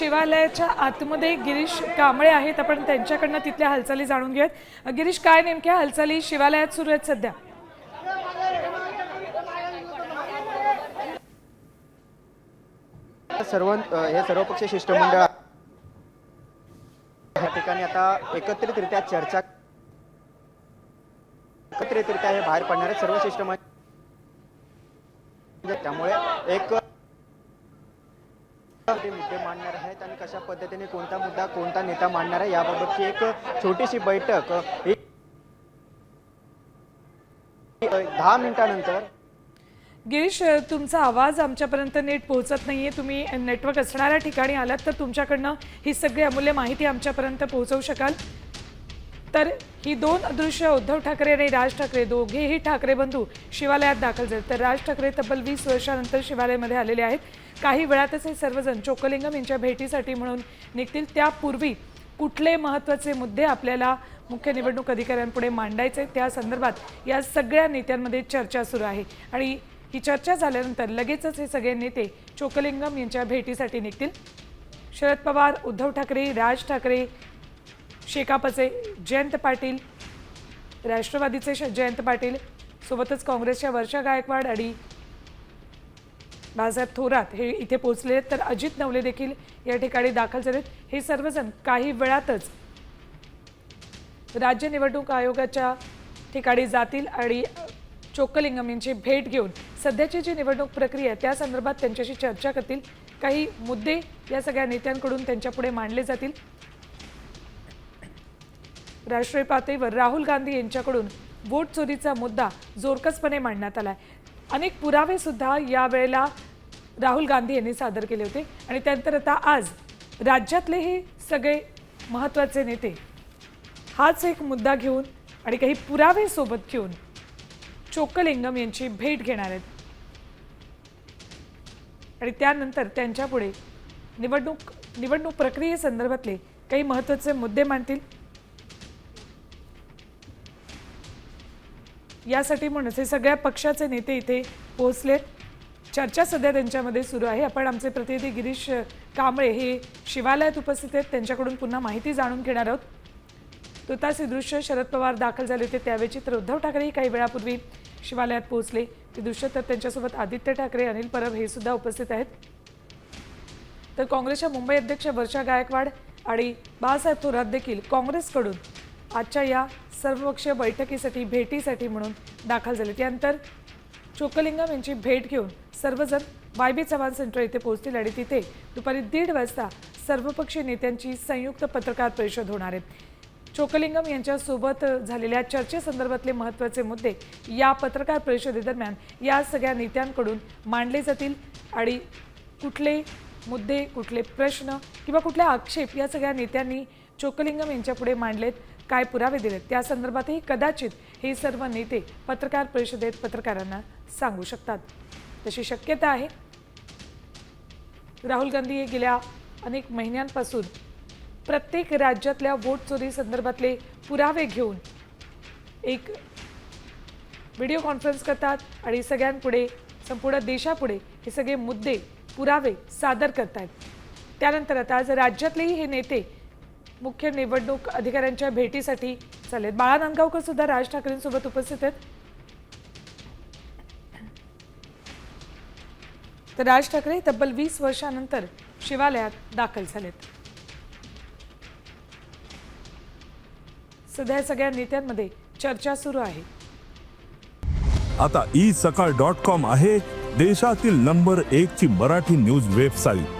शिवालयाच्या आतमध्ये गिरीश कांबळे आहेत. आपण त्यांच्याकडनं तिथल्या हालचाली जाणून घेऊयात. गिरीश काय नेमक्या हालचाली शिवालयात सुरू आहेत सध्या? सर्व हे सर्वपक्षीय शिष्टमंडळ या ठिकाणी आता एकत्रितरित्या चर्चा एकत्रितरित्या हे बाहेर पडणारे सर्व शिष्टमंडळ त्यामुळे एक ते मुद्दे मांडणार आहेत आणि कशा पद्धतीने कोणता मुद्दा कोणता नेता मांडणार आहे याबाबतची एक छोटीशी बैठक. ही दहा मिनिटानंतर गिरीश तुमचा आवाज आमच्यापर्यंत नीट पोहोचत नाही आहे तुम्ही नेटवर्क असणाऱ्या ठिकाणी आलात तर तुमच्याकडनं ही सगळी अमूल्य माहिती आमच्यापर्यंत पोहोचवू शकाल. तर ही दोन दृश्य उद्धव ठाकरे आणि राज ठाकरे दोघेही ठाकरे बंधू शिवालयात दाखल झाले. तर राज ठाकरे तब्बल वीस वर्षानंतर शिवालयामध्ये आलेले आहेत. काही वेळातच हे सर्वजण चोकलिंगम यांच्या भेटीसाठी म्हणून निघतील. त्यापूर्वी कुठले महत्त्वाचे मुद्दे आपल्याला मुख्य निवडणूक अधिकाऱ्यांपुढे मांडायचे त्या संदर्भात या सगळ्या नेत्यांमध्ये चर्चा सुरू आहे. आणि ही चर्चा झाल्यानंतर लगेचच हे सगळे नेते चोकलिंगम यांच्या भेटीसाठी निघतील. शरद पवार उद्धव ठाकरे राज ठाकरे शेकापचे जयंत पाटील राष्ट्रवादीचे जयंत पाटील सोबतच काँग्रेसच्या वर्षा गायकवाड आणि बाळासाहेब थोरात हे इथे पोहोचले आहेत. तर अजित नवले देखील या ठिकाणी दाखल झालेत. हे सर्वजण काही वेळातच राज्य निवडणूक आयोगाच्या ठिकाणी जातील आणि चोक्कलिंगम यांची भेट घेऊन सध्याची जी निवडणूक प्रक्रिया आहे त्या संदर्भात त्यांच्याशी चर्चा करतील. काही मुद्दे या सगळ्या नेत्यांकडून त्यांच्यापुढे मांडले जातील. राष्ट्रीय पातळीवर राहुल गांधी यांच्याकडून वोट चोरीचा मुद्दा जोरकसपणे मांडण्यात आलाय. अनेक पुरावेसुद्धा यावेळेला राहुल गांधी यांनी सादर केले होते आणि त्यानंतर आता आज राज्यातले हे सगळे महत्त्वाचे नेते हाच एक मुद्दा घेऊन आणि काही पुरावे सोबत घेऊन चोक्कलिंगम यांची भेट घेणार आहेत. आणि त्यानंतर त्यांच्यापुढे निवडणूक निवडणूक प्रक्रियेसंदर्भातले काही महत्त्वाचे मुद्दे मांडतील. यासाठी म्हणूनच हे सगळ्या पक्षाचे नेते इथे पोहोचलेत चर्चा सध्या त्यांच्यामध्ये सुरू आहे. आपण आमचे प्रतिनिधी गिरीश कांबळे हे शिवालयात उपस्थित आहेत. त्यांच्याकडून पुन्हा माहिती जाणून घेणार आहोत. तुतासी दृश्य शरद पवार दाखल झाले होते त्यावेळी तर उद्धव ठाकरेही काही वेळापूर्वी शिवालयात पोहोचले. ते दृश्य तर त्यांच्यासोबत आदित्य ठाकरे अनिल परब हे सुद्धा उपस्थित आहेत. तर काँग्रेसच्या मुंबई अध्यक्ष वर्षा गायकवाड आणि बाळासाहेब थोरात देखील काँग्रेसकडून आजच्या या सर्वपक्षीय बैठकीसाठी भेटीसाठी म्हणून दाखल झाले. त्यानंतर चोकलिंगम यांची भेट घेऊन सर्वजण वाय बी चव्हाण सेंटर येथे पोहोचतील आणि तिथे दुपारी दीड वाजता सर्वपक्षीय नेत्यांची संयुक्त पत्रकार परिषद होणार आहे. चोकलिंगम यांच्यासोबत झालेल्या चर्चेसंदर्भातले महत्त्वाचे मुद्दे या पत्रकार परिषदेदरम्यान या सगळ्या नेत्यांकडून मांडले जातील आणि कुठले मुद्दे कुठले प्रश्न किंवा कुठले आक्षेप या सगळ्या नेत्यांनी चोकलिंगम यांच्यापुढे मांडलेत. काय पुरावे दिलेत? त्या संदर्भातही कदाचित हे सर्व नेते पत्रकार परिषदेत पत्रकारांना सांगू शकतात. तशी शक्यता आहे. राहुल गांधी हे गेल्या अनेक महिन्यांपासून प्रत्येक राज्यातल्या वोट चोरी संदर्भातले पुरावे घेऊन एक व्हिडिओ कॉन्फरन्स करतात आणि सगळ्यांपुढे संपूर्ण देशापुढे हे सगळे मुद्दे पुरावे सादर करतायत. त्यानंतर आता आज राज्यातलेही हे नेते मुख्य निवडणूक अधिकाऱ्यांच्या भेटीसाठी चालेल बाळा नांदगावकर सुद्धा राज ठाकरेंसोबत उपस्थित आहेत. तर राज ठाकरे तब्बल वीस वर्षानंतर शिवालयात दाखल झालेत. सध्या सगळ्या नेत्यांमध्ये चर्चा सुरू आहे. आता ई सकाळ डॉट कॉम आहे देशातील नंबर एक ची मराठी न्यूज वेबसाईट.